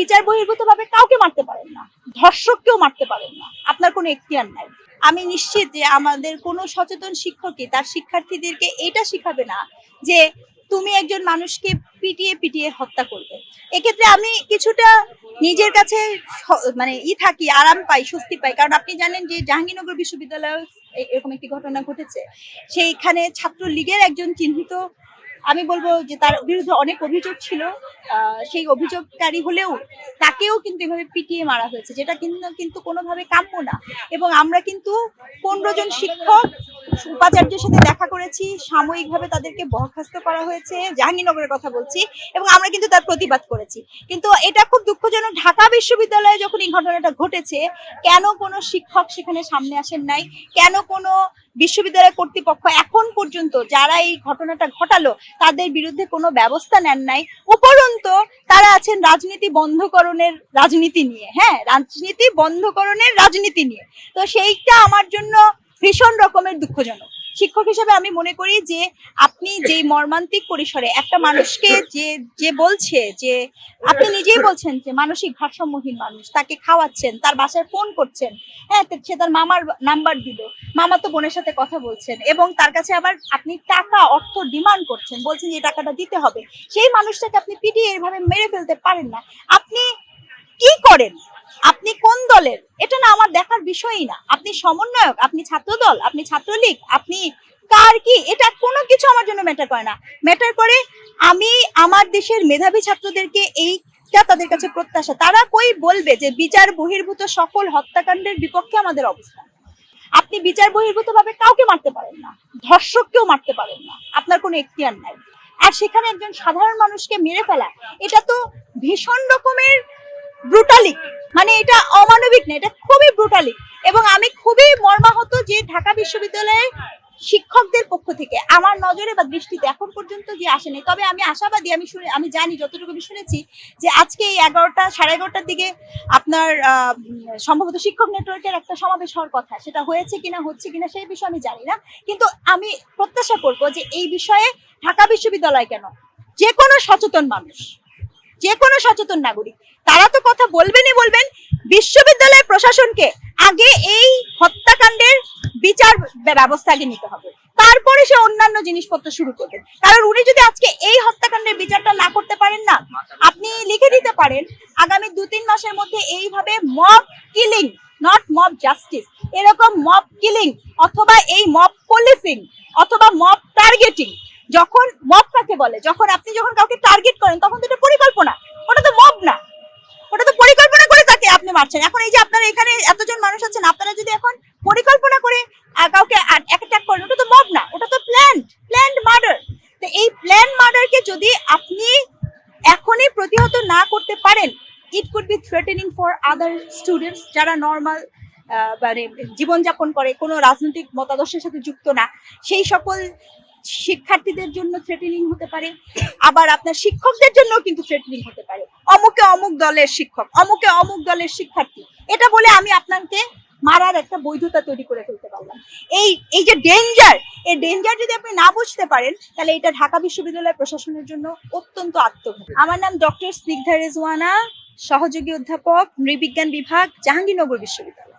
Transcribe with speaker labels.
Speaker 1: বিচার বহির্ভূত ভাবে কাউকে মারতে পারেন না। ধর্ষককেও মারতে পারেন না। আপনার কোনো এখতিয়ার নাই। আমি নিশ্চিত যে আমাদের কোনো সচেতন শিক্ষকই তার শিক্ষার্থীদেরকে এটা শিখাবে না যে তুমি একজন মানুষকে পিটিয়ে পিটিয়ে হত্যা করবে। এক্ষেত্রে আমি কিছুটা নিজের কাছে মানে ই থাকি, আরাম পাই, স্বস্তি পাই। কারণ আপনি জানেন যে জাহাঙ্গীরনগর বিশ্ববিদ্যালয়ে এরকম একটি ঘটনা ঘটেছে। সেইখানে ছাত্র লীগের একজন চিহ্নিত আমি বলব যে তার বিরুদ্ধে অনেক অভিযোগ ছিল সেই অভিযোগকারী হলেও তাকেও কিন্তু এভাবে পিটিয়ে মারা হয়েছে, যেটা কিন্তু কিন্তু কোনোভাবে কাম্য না। এবং আমরা কিন্তু পনেরো জন শিক্ষক উপাচার্যের সাথে দেখা করেছি, সাময়িকভাবে তাদেরকে বরখাস্ত করা হয়েছে, জাহাঙ্গীরনগরের কথা বলছি এবং আমরা কিন্তু তার প্রতিবাদ করেছি। কিন্তু এটা খুব দুঃখজনক, ঢাকা বিশ্ববিদ্যালয়ে যখন এই ঘটনাটা ঘটেছে, কেন কোনো শিক্ষক সেখানে সামনে আসেন নাই? কেন কোনো বিশ্ববিদ্যালয় কর্তৃপক্ষ এখন পর্যন্ত যারা এই ঘটনাটা ঘটালো, তাদের বিরুদ্ধে কোনো ব্যবস্থা নেন নাই? উপরন্ত, তারা আছেন রাজনীতি বন্ধকরণের রাজনীতি নিয়ে হ্যাঁ রাজনীতি বন্ধকরণের রাজনীতি নিয়ে। তো সেইটা আমার জন্য ভীষণ রকমের দুঃখজনক। শিক্ষক হিসেবে আমি মনে করি যে আপনি যে মর্মান্তিক পরিসরে একটা মানুষকে যে যে বলছে যে, আপনি নিজেই বলছেন যে মানসিক ভারসাম্যহীন মানুষ, তাকে খাওয়াচ্ছেন, তার বাসায় ফোন করছেন হ্যাঁ সে তার মামার নাম্বার দিল, মামা তো বোনের সাথে কথা বলছেন এবং তার কাছে আবার আপনি টাকা, অর্থ ডিমান্ড করছেন, বলছেন যে টাকাটা দিতে হবে। সেই মানুষটাকে আপনি পিটিয়ে এভাবে মেরে ফেলতে পারেন না। আপনি কি করেন? আপনি কোন দলের? এটা না আমার দেখার বিষয়ই না। আপনি সমন্বয়ক, আপনি ছাত্রদল, আপনি ছাত্রলীগ, আপনি কার কি? এটা কোনো কিছু আমার জন্য ম্যাটার করে না। ম্যাটার করে আমি আমার দেশের মেধাবী ছাত্রদেরকে এইটা তাদের কাছে প্রত্যাশা। তারা কই বলবে যে বিচার বহির্ভূত সকল হত্যাকাণ্ডের বিপক্ষে আমাদের অবস্থান আপনি বিচার বহির্ভূত ভাবে কাউকে মারতে পারেন না। ধর্ষককেও মারতে পারেন না। আপনার কোনো এখতিয়ার নাই। আর সেখানে একজন সাধারণ মানুষকে মেরে ফেলা, এটা তো ভীষণ রকমের ব্রুটালিক মানে এটা অমানবিক না, এটা খুবই ব্রুটালি এবং আমি খুবই মর্মাহত যে ঢাকা বিশ্ববিদ্যালয়ে শিক্ষকদের পক্ষ থেকে আমার নজরে বা দৃষ্টিতে এখন পর্যন্ত যে আসেনি তবে আমি আশাবাদী, আমি শুনে, আমি জানি, যতটুকু আমি শুনেছি, যে আজকে এই এগারোটা, সাড়ে এগারোটার দিকে আপনার সম্ভবত শিক্ষক নেটওয়ার্কের একটা সমাবেশ হওয়ার কথা। সেটা হয়েছে কিনা, হচ্ছে কিনা, সেই বিষয়ে আমি জানি না। কিন্তু আমি প্রত্যাশা করব যে এই বিষয়ে ঢাকা বিশ্ববিদ্যালয় কেন? যে কোনো সচেতন মানুষ। যে কোনো সচেতন নাগরিক। তারা তো কথা বলবেনই বলবেন বিশ্ববিদ্যালয় প্রশাসনকে আগে এই হত্যাকাণ্ডের বিচার ব্য- ব্যবস্থা আগে নিতে হবে। তারপরে সে অন্যান্য জিনিসপত্র শুরু করবেন। কারণ উনি যদি আজকে এই হত্যাকাণ্ডের বিচারটা না করতে পারেন না, আপনি লিখে দিতে পারেন, আগামী দু তিন মাসের মধ্যে এইভাবে mob killing not mob justice এরকম মব কিলিং অথবা এই মব পুলিশিং অথবা মব টার্গেটিং যখন মব কাকে বলে, যখন আপনি যখন কাউকে টার্গেট করেন, তখন তো এটা পরিকল্পনা। ওটা তো মব না। ওটা তো পরিকল্পনা করে তাকে আপনি মারছেন। এখন এই যে আপনারা এখানে এতজন মানুষ আছেন, আপনারা যদি এখন পরিকল্পনা করে কাউকে অ্যাটাক করেন, ওটা তো মব না। ওটা তো প্ল্যান্ড প্ল্যান্ড মার্ডার তো এই প্ল্যান মার্ডারকে যদি আপনি এখনই প্রতিহত না করতে পারেন it could be threatening for other students যারা নর্মাল মানে জীবনযাপন করে, কোনো রাজনৈতিক মতাদর্শের সাথে যুক্ত না। সেই সকল শিক্ষার্থীদের জন্য থ্রেটেনিং হতে পারে, আবার আপনার শিক্ষকদের জন্য কিন্তু থ্রেটেনিং হতে পারে। অমুকে অমুক দলের শিক্ষক, অমুকে অমুক দলের শিক্ষার্থী। এটা বলে আমি আপনাকে মারার একটা বৈধতা তৈরি করে ফেলতে পারলাম। এই এই যে ডেঞ্জার এই ডেঞ্জার যদি আপনি না বুঝতে পারেন, তাহলে এটা ঢাকা বিশ্ববিদ্যালয় প্রশাসনের জন্য অত্যন্ত আত্মঘাতী। আমার নাম ডক্টর স্নিগ্ধা রেজওয়ানা, সহযোগী অধ্যাপক, নৃবিজ্ঞান বিভাগ, জাহাঙ্গীরনগর বিশ্ববিদ্যালয়।